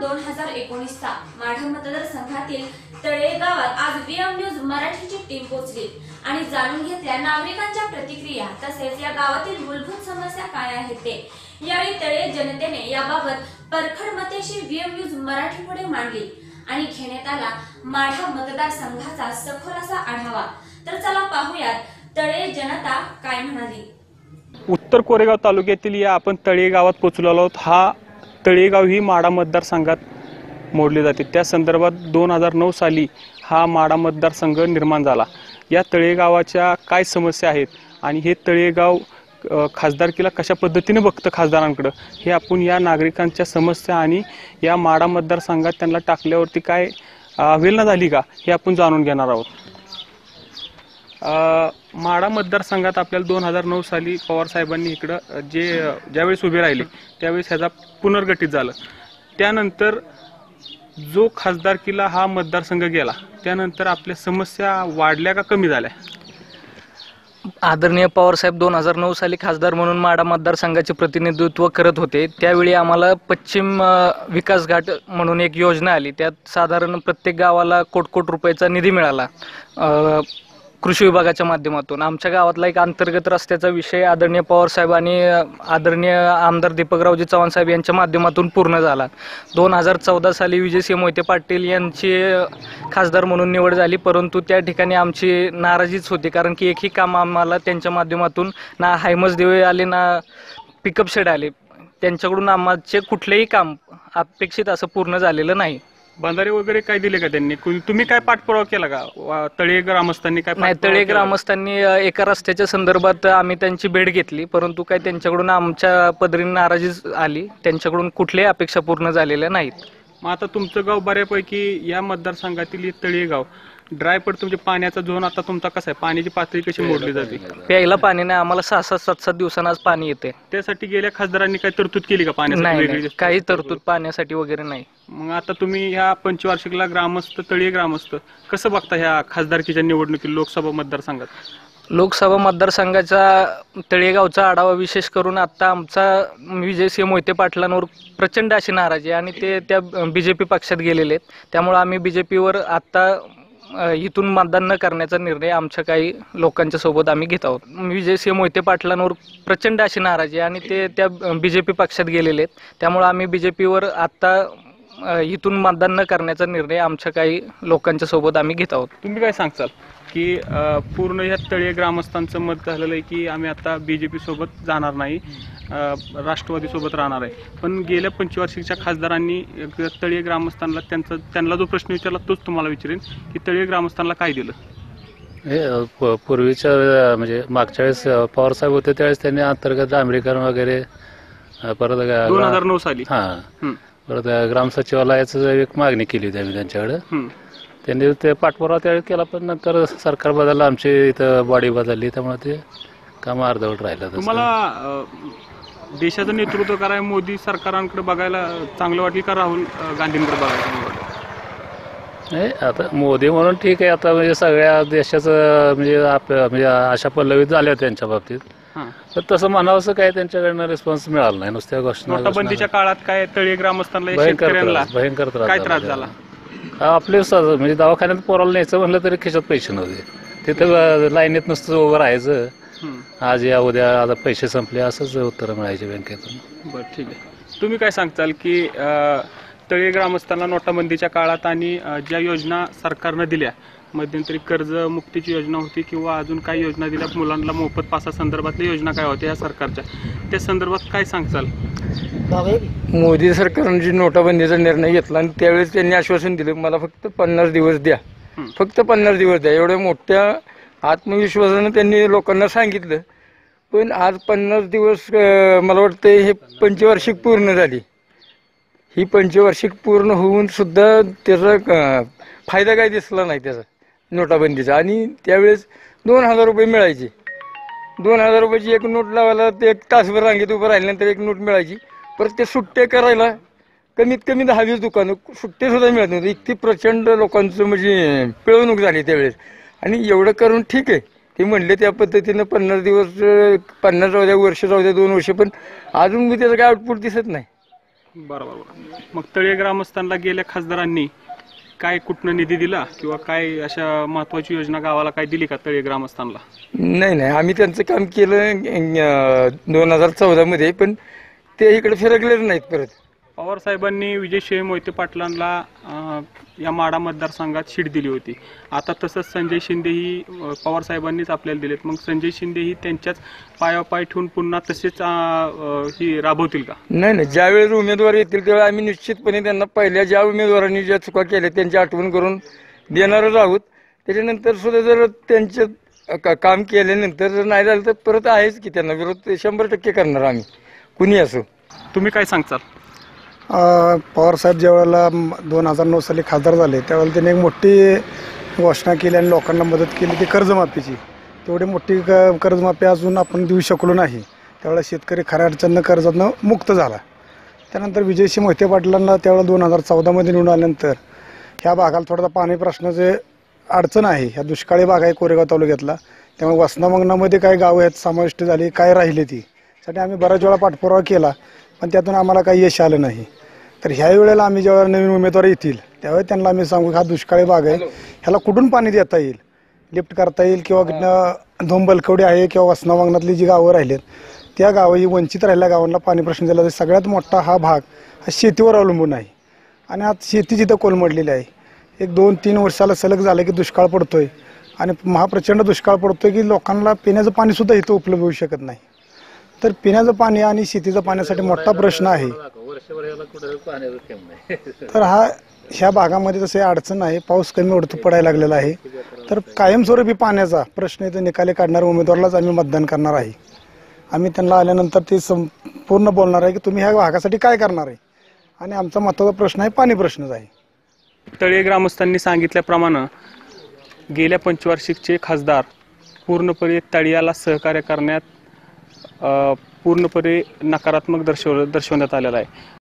दोन हजार एकोणीसचा माढा मतदारसंघातील तळे गावात आज व्हीएम न्यूज मराठीची टीम पोहोचली आणि जाणून घेतल्या नागरिकांच्या प्रतिक्रिया तसेच या गावातील मूलभूत समस्या काय आहेत ते. यावेळी तळे जनतेने याबाबत परखड मतेशी व्हीएम न्यूज मराठी पुढे मांडली आणि घेण्यात आला माढा मतदारसंघाचा सखोल असा आढावा. तर चला पाहूयात तळे जनता काय म्हणाली. उत्तर कोरेगाव तालुक्यातील या आपण तळे गावात पोहोचलो आहोत. हा तळेगाव ही माडा मतदारसंघात मोडली जाते. त्या संदर्भात दोन हजार नऊ साली हा माडा मतदारसंघ निर्माण झाला. या तळेगावाच्या काय समस्या आहेत आणि हे तळेगाव खासदारकीला कशा पद्धतीने बघतं खासदारांकडं? हे आपण या नागरिकांच्या समस्या आणि या माडा मतदारसंघात त्यांना टाकल्यावरती काय वेलना झाली का? हे आपण जाणून घेणार आहोत. माडा माढा मतदारसंघात आपल्याला दोन हजार नऊ साली पवार साहेबांनी इकडं जे ज्यावेळेस उभे राहिले त्यावेळेस ह्याचा पुनर्गठित झालं. त्यानंतर जो खासदारकीला हा मतदारसंघ गेला त्यानंतर आपल्या समस्या वाढल्या का कमी झाल्या? आदरणीय पवारसाहेब दोन हजार नऊ साली खासदार म्हणून माडा मतदारसंघाचे प्रतिनिधित्व करत होते. त्यावेळी आम्हाला पश्चिम विकास घाट म्हणून एक योजना आली. त्यात साधारण प्रत्येक गावाला कोट कोट रुपयाचा निधी मिळाला. कृषी विभागाच्या माध्यमातून. आमच्या गावातला एक अंतर्गत रस्त्याचा विषय आदरणीय पवारसाहेब आणि आदरणीय आमदार दीपकरावजी चव्हाण साहेब यांच्या माध्यमातून पूर्ण झाला. दोन हजार चौदा साली विजयसिंह मोहिते पाटील यांची खासदार म्हणून निवड झाली. परंतु त्या ठिकाणी आमची नाराजीच होती. कारण की एकही काम आम्हाला त्यांच्या माध्यमातून ना हायमस देवे आले ना पिकअप शेड आले. त्यांच्याकडून आम्हाचे कुठलेही काम अपेक्षित असं पूर्ण झालेलं नाही. बंधारे वगैरे काय दिले का त्यांनी? कुणी- तुम्ही काय पाठपुरावा केला का? वा- तळे ग्रामस्थांनी काय नाही पाठपुरावा तळे केला? ग्रामस्थांनी अ, एका रस्त्याच्या संदर्भात आम्ही त्यांची भेट घेतली परंतु काय त्यांच्याकडून आमच्या पदरीने नाराजीच आली. त्यांच्याकडून कुठल्याही अपेक्षा पूर्ण झालेल्या नाहीत. मग आता तुमचं गाव बऱ्यापैकी या मतदारसंघातील हे तळे ड्राय पड तुमच्या पाण्याचा झोन आता तुमचा कसा आहे? पाण्याची पातळी कशी मोडली जाते? प्यायला पाणी नाही. आम्हाला सहा सात सात सात दिवसांना आज पाणी येते. त्यासाठी गेल्या खासदारांनी काय तरतूद केली का पाण्यासाठी नाही वेगळी काही तरतूद पाण्यासाठी वगैरे नाही. मग आता तुम्ही ह्या पंचवार्षिकला ग्रामस्थ तळीय ग्रामस्थ कसं बघता ह्या खासदारकीच्या निवडणुकीत लोकसभा मतदारसंघात? लोकसभा मतदारसंघाचा तळेगावचा आढावा विशेष करून आता आमचा विजयसिंह मोहिते पाटलांवर प्रचंड अशी नाराजी आहे. आणि ते त्या बी जे पी पक्षात गेलेले आहेत. त्यामुळे आम्ही बी जे पीवर आत्ता इथून मतदान न करण्याचा निर्णय आमच्या काही लोकांच्या सोबत आम्ही घेत आहोत. विजयसिंह मोहिते पाटलांवर प्रचंड अशी नाराजी आणि ते त्या बी जे पी पक्षात गेलेले आहेत. त्यामुळं आम्ही बी जे पीवर आत्ता इथून मतदान न करण्याचा निर्णय आमच्या काही लोकांच्या सोबत आम्ही घेत आहोत. तुम्ही काय सांगचाल की पूर्ण ह्या तळीय ग्रामस्थांचं मत झालेलं आहे की आम्ही आता बीजेपी सोबत जाणार नाही अं, राष्ट्रवादी सोबत राहणार आहे. पण गेल्या पंचवार्षिकच्या खासदारांनी तळीय ग्रामस्थांना त्यांचा त्यांना जो प्रश्न विचारला तोच तुम्हाला विचारेन की तळीय ग्रामस्थांना काय दिलं? हे पूर्वीच्या म्हणजे मागच्या वेळेस अ, पवार साहेब होते त्यावेळेस त्यांनी अंतर्गत डांबरीकरण वगैरे परत दोन हजार नऊ साली. हा. परत अ, ग्राम सचिवालयाचं एक मागणी केली होती आम्ही त्यांच्याकडे. त्यांनी ते पाठपुरावा त्यावेळी केला पण नंतर सरकार बदललं आमची इथं बॉडी बदलली त्यामुळे ते काम अर्धवट राहिलं. तुम्हाला अं, देशाचं नेतृत्व करायला मोदी सरकारांकडे बघायला चांगलं वाटलं का राहुल अं, गांधींकडे बघायला चांगलं वाटलं? नाही आता मोदी म्हणून ठीक आहे आता म्हणजे सगळ्या देशाचं म्हणजे आप म्हणजे अशा पल्लवीत झाल्या त्यांच्या बाबतीत. हां. पण तसं म्हणावंसं काय त्यांच्याकडनं रिस्पॉन्स मिळाला नाही नुसत्या गोष्टी नोटाबंदीच्या काळात काय तळी ग्रामस्थांना भयंकर शेतकऱ्यांना त्रास भयंकर त्रास काय त्रास झाला? आपले म्हणजे दवाखान्यात पोराला न्यायचं म्हणलं तरी खिशात पैसे नव्हते. तिथं लाईनीत नुसतं उभं राहायचं. आज या उद्या आता पैसे संपले असंच उत्तरं मिळायचे बँकेतून. बरं ठीक आहे. तुम्ही काय सांगताल की तळी ग्रामस्थांना नोटाबंदीच्या काळात आणि ज्या योजना सरकारनं दिल्या मध्यंतरी कर्ज मुक्तीची योजना होती किंवा अजून काही योजना दिल्या? मुलांना मोफत पासा संदर्भातल्या योजना काय होत्या या सरकारच्या? त्या संदर्भात काय सांगचाल? मोदी सरकारने जी नोटाबंदीचा निर्णय घेतला आणि त्यावेळेस त्यांनी आश्वासन दिलं मला फक्त पन्नास दिवस द्या. फक्त पन्नास दिवस द्या. एवढ्या मोठ्या आत्मविश्वासानं त्यांनी लोकांना सांगितलं. पण आज पन्नास दिवस मला वाटतं हे पंचवार्षिक पूर्ण झाली. ही पंचवार्षिक पूर्ण होऊन सुद्धा त्याचा फायदा काय दिसला नाही त्याचा. नोटाबंदीचा. आणि त्यावेळेस दोन हजार रुपये मिळायचे. दोन हजार रुपयाची एक नोट लावायला ते एक तासभर रांगेत उभं राहिल्यानंतर एक नोट मिळायची. परत ते सुट्टे करायला कमीत कमी दहा वीस दुकानं सुट्टे सुद्धा मिळत नव्हते. इतकी प्रचंड लोकांचं म्हणजे पिळवणूक झाली त्यावेळेस. आणि एवढं करून ठीक आहे. ते म्हणले त्या पद्धतीनं पन्नास दिवस पन्नास जाऊ द्या वर्ष जाऊ द्या दोन वर्ष पण अजून मी त्याचं काय आउटपुट दिसत नाही. बरोबर. मग तळे ग्रामस्थांना गेल्या खासदारांनी काय कुठनं निधी दिला किंवा काय अशा महत्वाची योजना गावाला काय दिली का तळे ग्रामस्थांना? नाही नाही. आम्ही त्यांचं काम केलं दोन हजार चौदामध्ये पण ते इकडे फिरकलेलं नाहीत परत. पवार साहेबांनी विजय मोहिते पाटलांना या माडा मतदारसंघात शीट दिली होती. आता तसंच संजय शिंदे ही अं, पवार साहेबांनीच आपल्याला दिलेत. मग संजय शिंदे ही त्यांच्याच पायावर पाय ठेवून पुन्हा तसेच ही राबवतील का? नाही नाही. ज्या वेळेस उमेदवार येतील त्यावेळी आम्ही निश्चितपणे त्यांना पहिल्या ज्या उमेदवारांनी ज्या चुका केल्या त्यांची आठवण करून देणारच आहोत. त्याच्यानंतर सुद्धा जर त्यांचे क- काम केल्यानंतर जर नाही झालं तर परत आहेच की त्यांना विरोध शंभर टक्के करणार आम्ही. कुणी असो. तुम्ही काय सांगचाल अ, पवारसाहेब ज्यावेळेला दोन हजार नऊ साली खासदार झाले त्यावेळेला त्यांनी एक मोठी घोषणा केली आणि लोकांना मदत केली ती कर्जमाफीची. तेवढी मोठी क कर्जमाफी अजून आपण देऊ शकलो नाही. त्यावेळेला शेतकरी खऱ्या अडचणनं कर्जातनं मुक्त झाला. त्यानंतर विजयसिंह मोहिते पाटलांना त्यावेळेला दोन हजार चौदामध्ये निवडून आल्यानंतर ह्या भागाला थोडासा पाणी प्रश्नाचे अडचण आहे. ह्या दुष्काळी भाग आहे कोरेगाव तालुक्यातला. त्यामुळे वसनामंगनामध्ये काय गावं आहेत समाविष्ट झाली काय राहिली ती? साठी आम्ही बऱ्याच वेळा पाठपुरावा केला. पण त्यातून आम्हाला काही यश आलं नाही. तर ह्या वेळेला आम्ही जेव्हा नवीन उमेदवार येतील त्यावेळी त्यांना आम्ही सांगू की हा दुष्काळी भाग आहे. ह्याला कुठून पाणी देता येईल? लिफ्ट करता येईल किंवा धोंबलकवडी आहे किंवा वसना मंगनातली जी गावं राहिलेत त्या गावं ही वंचित राहिलेल्या गावांना पाणी प्रश्न दिला तर सगळ्यात मोठा हा भाग हा शेतीवर अवलंबून आहे. आणि आज शेती जिथं कोलमडलेली आहे एक दोन तीन वर्षाला सलग झालं की दुष्काळ पडतोय. आणि महाप्रचंड दुष्काळ पडतोय की लोकांना पिण्याचं पाणी सुद्धा इथं उपलब्ध होऊ शकत नाही. तर पिण्याचं पाणी आणि शेतीचं पाण्यासाठी मोठा प्रश्न आहे. वर्षभर याला कुठं पाण्याचं थेंब नाही. तर हा ह्या भागामध्ये तसे अडचण आहे. पाऊस कमी ओढतो पडायला लागलेला आहे. तर कायमस्वरूपी पाण्याचा प्रश्न इथं निकाली काढणाऱ्या उमेदवारालाच आम्ही मतदान करणार आहे. आम्ही त्यांना आल्यानंतर ते संपूर्ण बोलणार आहे की तुम्ही ह्या भागासाठी काय करणार आहे? आणि आमचा महत्त्वाचा प्रश्न आहे पाणी प्रश्नच आहे. तळे ग्रामस्थांनी सांगितल्याप्रमाणे गेल्या पंचवार्षिकचे खासदार पूर्णपणे तळियाला सहकार्य करण्यात पूर्णपणे नकारात्मक दर्शव दर्शवण्यात आलेला आहे.